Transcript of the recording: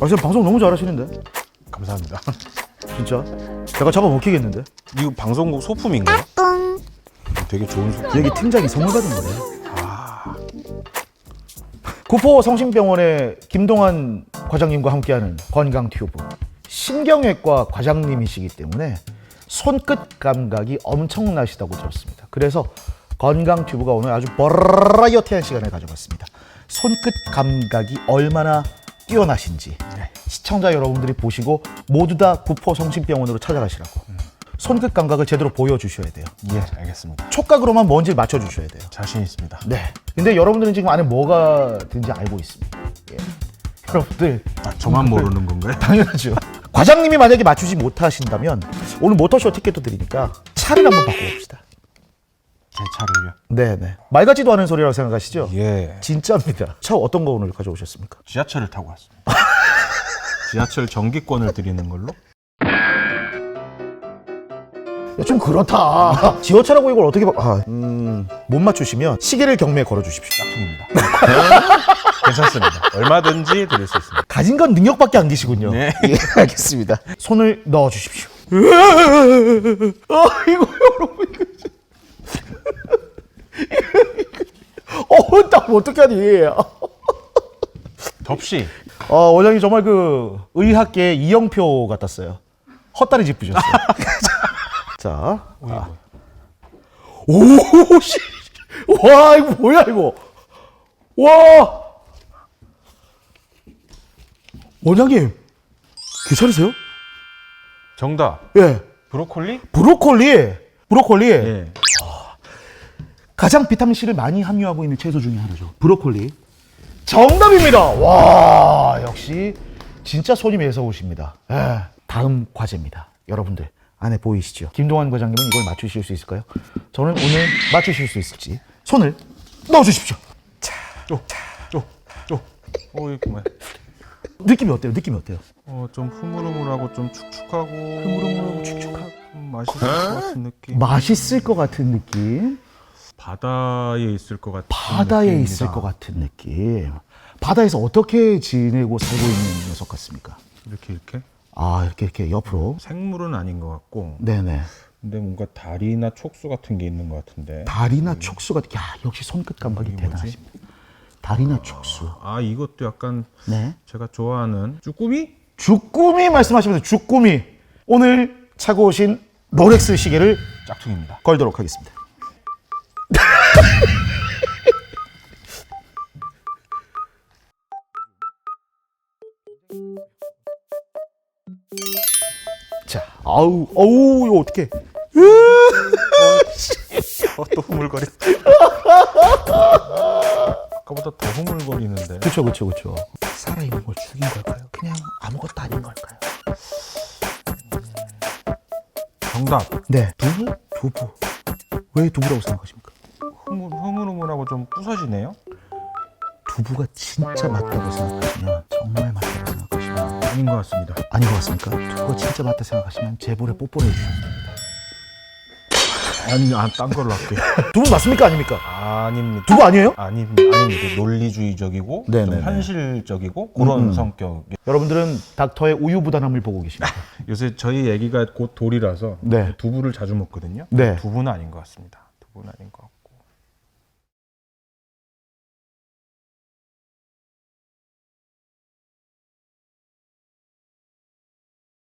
아, 지금 방송 너무 잘하시는데? 감사합니다. 진짜? 제가 잡아 먹히겠는데? 이거 방송국 소품인가요? 되게 좋은 소품. 여기 팀장이 선물 받은 거래. 구포 성심병원의 김동환 과장님과 함께하는 건강 튜브. 신경외과 과장님이시기 때문에 손끝 감각이 엄청나시다고 들었습니다. 그래서 건강 튜브가 오늘 아주 버라이어티한 시간을 가져봤습니다. 손끝 감각이 얼마나 뛰어나신지 시청자 여러분들이 보시고 모두 다 구포 성심병원으로 찾아가시라고 손끝 감각을 제대로 보여주셔야 돼요. 예, 알겠습니다. 촉각으로만 뭔지를 맞춰주셔야 돼요. 자신 있습니다. 네. 근데 여러분들은 지금 안에 뭐가 든지 알고 있습니다. 예. 여러분들 아, 저만 모르는 건가요? 당연하죠. 과장님이 만약에 맞추지 못하신다면 오늘 모터쇼 티켓도 드리니까 차를 한번 바꿔봅시다. 제 차를요. 네네. 말 같지도 않은 소리라고 생각하시죠? 예. 진짜입니다. 차 어떤 거 오늘 가져오셨습니까? 지하철을 타고 왔습니다. 지하철 정기권을 드리는 걸로? 야, 좀 그렇다. 지하차라고 이걸 어떻게 바... 아, 음, 못 맞추시면 시계를 경매에 걸어 주십시오. 짝퉁입니다. 괜찮습니다. 얼마든지 드릴 수 있습니다. 가진 건 능력밖에 안 계시군요. 네. 예, 알겠습니다. 손을 넣어 주십시오. 아, 이거 여러분 이거. 어, 딱 어떻게 하니? 덥시. 어, 원장님 정말 그 의학계 이영표 같았어요. 헛다리 짚으셨어요. 자, 아. 오, 씨, 와 이거 뭐야 이거? 와, 원장님 괜찮으세요? 정답. 예, 브로콜리? 브로콜리, 브로콜리 예. 가장 비타민 C를 많이 함유하고 있는 채소 중에 하나죠. 브로콜리. 정답입니다. 와, 역시 진짜 손이 매서우십니다. 예, 다음 과제입니다. 여러분들 안에 보이시죠? 김동환 과장님은 이걸 맞추실 수 있을까요? 저는 오늘 맞추실 수 있을지 손을 넣어주십시오. 쪼, 쪼, 쪼. 어, 이거 뭐야? 느낌이 어때요? 느낌이 어때요? 어, 좀 흐물흐물하고 좀 축축하고. 흐물흐물하고 축축하고. 좀 맛있을 것 같은 느낌. 맛있을 것 같은 느낌. 바다에 있을 것 같은 바다에 느낌입니다. 있을 것 같은 느낌. 바다에서 어떻게 지내고 살고 있는 녀석 같습니까? 이렇게 이렇게 아 이렇게 이렇게 옆으로. 생물은 아닌 것 같고 네네. 근데 뭔가 다리나 촉수 같은 게 있는 것 같은데 다리나 촉수가 야 역시 손끝 감각이 이게 뭐지? 대단하십니다. 다리나 촉수. 아 이것도 약간 네. 제가 좋아하는 쭈꾸미? 주꾸미 말씀하시면서 주꾸미 오늘 차고 오신 롤렉스 시계를 짝퉁입니다 걸도록 하겠습니다. 자, 아우, 어우, 이거 어떻게? 어, 또 흐물거리 아까보다 더 흐물거리는데 그렇죠, 그렇죠, 그렇죠. 살아있는 걸 죽인 걸까요? 그냥 아무것도 아닌 걸까요? 정답 네, 두부, 두부. 왜 두부라고 생각하십니까? 흐물, 흐물흐물하고 좀 부서지네요 두부가 진짜 맞다고 생각하시면 정말 맞다고 생각하시면 아닌 것 같습니다 아닌 것 같습니까? 두부가 진짜 맞다 생각하시면 제볼에 뽀뽀를 됩니다. 아니 아, 딴 걸로 할게요 두부 맞습니까? 아닙니까? 아닙니다 두부 아니에요? 아닙니다 아닙니다 논리주의적이고 네네네. 좀 현실적이고 그런 음. 성격 여러분들은 닥터의 우유부단함을 보고 계십니다. 요새 저희 애기가 곧 돌이라서 네. 두부를 자주 먹거든요 네. 두부는 아닌 것 같습니다 두부는 아닌 것 같고